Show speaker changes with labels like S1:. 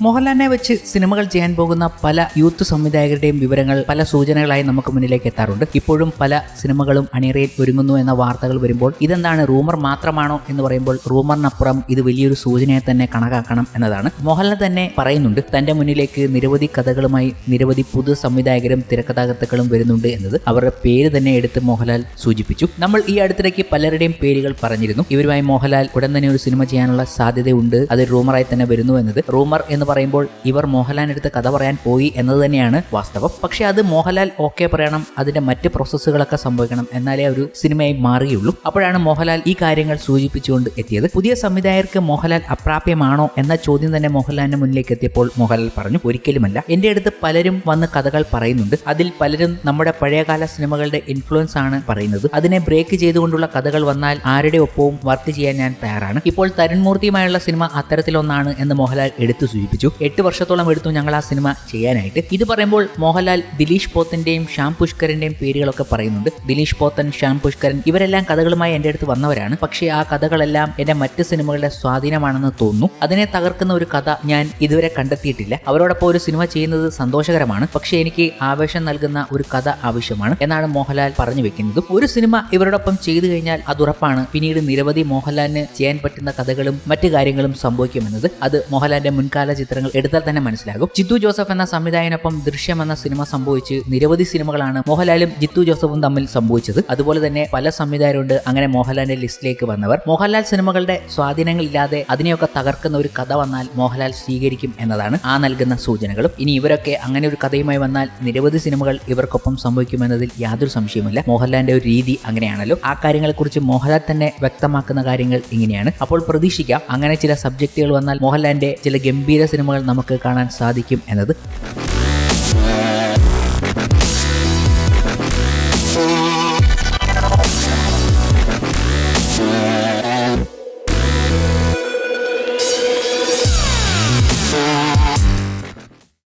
S1: മോഹൻലാലിനെ വെച്ച് സിനിമകൾ ചെയ്യാൻ പോകുന്ന പല യൂത്ത് സംവിധായകരുടെയും വിവരങ്ങൾ പല സൂചനകളായി നമുക്ക് മുന്നിലേക്ക് എത്താറുണ്ട്. ഇപ്പോഴും പല സിനിമകളും അണിയറയിൽ ഒരുങ്ങുന്നു എന്ന വാർത്തകൾ വരുമ്പോൾ ഇതെന്താണ് റൂമർ മാത്രമാണോ എന്ന് പറയുമ്പോൾ റൂമറിനപ്പുറം ഇത് വലിയൊരു സൂചനയെ തന്നെ കണക്കാക്കണം എന്നതാണ്. മോഹൻലാൽ തന്നെ പറയുന്നുണ്ട് തന്റെ മുന്നിലേക്ക് നിരവധി കഥകളുമായി നിരവധി പുതു സംവിധായകരും തിരക്കഥാകൃത്തുക്കളും വരുന്നുണ്ട് എന്നത് അവരുടെ പേര് തന്നെ എടുത്ത് മോഹൻലാൽ സൂചിപ്പിച്ചു. നമ്മൾ ഈ അടുത്തിടയ്ക്ക് പലരുടെയും പേരുകൾ പറഞ്ഞിരുന്നു. ഇവരുമായി മോഹൻലാൽ ഉടൻ തന്നെ ഒരു സിനിമ ചെയ്യാനുള്ള സാധ്യതയുണ്ട്. അത് റൂമറായി തന്നെ വരുന്നു എന്നത് റൂമർ എന്ന് പറയുമ്പോൾ ഇവർ മോഹൻലാൽ എടുത്ത് കഥ പറയാൻ പോയി എന്നത് തന്നെയാണ് വാസ്തവം. പക്ഷേ അത് മോഹൻലാൽ ഓക്കെ പറയണം അതിന്റെ മറ്റ് പ്രോസസ്സുകളൊക്കെ സംഭവിക്കണം എന്നാലേ ഒരു സിനിമയായി മാറുകയുള്ളൂ. അപ്പോഴാണ് മോഹൻലാൽ ഈ കാര്യങ്ങൾ സൂചിപ്പിച്ചുകൊണ്ട് എത്തിയത്. പുതിയ സംവിധായകർക്ക് മോഹൻലാൽ അപ്രാപ്യമാണോ എന്ന ചോദ്യം തന്നെ മോഹൻലാലിന്റെ മുന്നിലേക്ക് എത്തിയപ്പോൾ മോഹൻലാൽ പറഞ്ഞു ഒരിക്കലുമല്ല. എന്റെ അടുത്ത് പലരും വന്ന് കഥകൾ പറയുന്നുണ്ട്. അതിൽ പലരും നമ്മുടെ പഴയകാല സിനിമകളുടെ ഇൻഫ്ലുവൻസ് ആണ് പറയുന്നത്. അതിനെ ബ്രേക്ക് ചെയ്തുകൊണ്ടുള്ള കഥകൾ വന്നാൽ ആരുടെ ഒപ്പവും വർക്ക് ചെയ്യാൻ ഞാൻ തയ്യാറാണ്. ഇപ്പോൾ തരുൺമൂർത്തിയുമായുള്ള സിനിമ അത്തരത്തിലൊന്നാണ് എന്ന് മോഹൻലാൽ എടുത്തു സൂചിപ്പിച്ചു. എട്ട് വർഷത്തോളം എടുത്തു ഞങ്ങൾ ആ സിനിമ ചെയ്യാനായിട്ട്. ഇത് പറയുമ്പോൾ മോഹൻലാൽ ദിലീഷ് പോത്തന്റെയും ശ്യാം പുഷ്കരന്റെയും പേരുകളൊക്കെ പറയുന്നുണ്ട്. ദിലീഷ് പോത്തൻ ശ്യാം പുഷ്കരൻ ഇവരെല്ലാം കഥകളുമായി എന്റെ അടുത്ത് വന്നവരാണ്. പക്ഷേ ആ കഥകളെല്ലാം എന്റെ മറ്റ് സിനിമകളുടെ സ്വാധീനമാണെന്ന് തോന്നുന്നു. അതിനെ തകർക്കുന്ന ഒരു കഥ ഞാൻ ഇതുവരെ കണ്ടെത്തിയിട്ടില്ല. അവരോടൊപ്പം ഒരു സിനിമ ചെയ്യുന്നത് സന്തോഷകരമാണ്. പക്ഷേ എനിക്ക് ആവേശം നൽകുന്ന ഒരു കഥ ആവശ്യമാണ് എന്നാണ് മോഹൻലാൽ പറഞ്ഞു വെക്കുന്നത്. ഒരു സിനിമ ഇവരോടൊപ്പം ചെയ്തു കഴിഞ്ഞാൽ അത് ഉറപ്പാണ്. പിന്നീട് നിരവധി മോഹൻലാലിന് ചെയ്യാൻ പറ്റുന്ന കഥകളും മറ്റു കാര്യങ്ങളും സംഭവിക്കുമെന്നത് അത് മോഹൻലാലിന്റെ മുൻകാല ചിത്രങ്ങൾ എടുത്താൽ തന്നെ മനസ്സിലാകും. ജിത്തു ജോസഫ് എന്ന സംവിധായകനൊപ്പം ദൃശ്യം എന്ന സിനിമ സംഭവിച്ച് നിരവധി സിനിമകളാണ് മോഹൻലാലും ജിത്തു ജോസഫും തമ്മിൽ സംഭവിച്ചത്. അതുപോലെ തന്നെ പല സംവിധായകരുണ്ട് അങ്ങനെ മോഹൻലാലിന്റെ ലിസ്റ്റിലേക്ക് വന്നവർ. മോഹൻലാൽ സിനിമകളുടെ സ്വാധീനങ്ങളില്ലാതെ അതിനെയൊക്കെ തകർക്കുന്ന ഒരു കഥ വന്നാൽ മോഹൻലാൽ സ്വീകരിക്കും എന്നതാണ് ആ നൽകുന്ന സൂചനകളും. ഇനി ഇവരൊക്കെ അങ്ങനെ ഒരു കഥയുമായി വന്നാൽ നിരവധി സിനിമകൾ ഇവർക്കൊപ്പം സംഭവിക്കുമെന്നതിൽ യാതൊരു സംശയവുമില്ല. മോഹൻലാലിന്റെ ഒരു രീതി അങ്ങനെയാണല്ലോ. ആ കാര്യങ്ങളെക്കുറിച്ച് മോഹൻലാൽ തന്നെ വ്യക്തമാക്കുന്ന കാര്യങ്ങൾ ഇങ്ങനെയാണ്. അപ്പോൾ പ്രതീക്ഷിക്കാം. അങ്ങനെ ചില സബ്ജക്റ്റുകൾ വന്നാൽ മോഹൻലാലിന്റെ ചില ഗംഭീര സിനിമകൾ നമുക്ക് കാണാൻ സാധിക്കും എന്നത്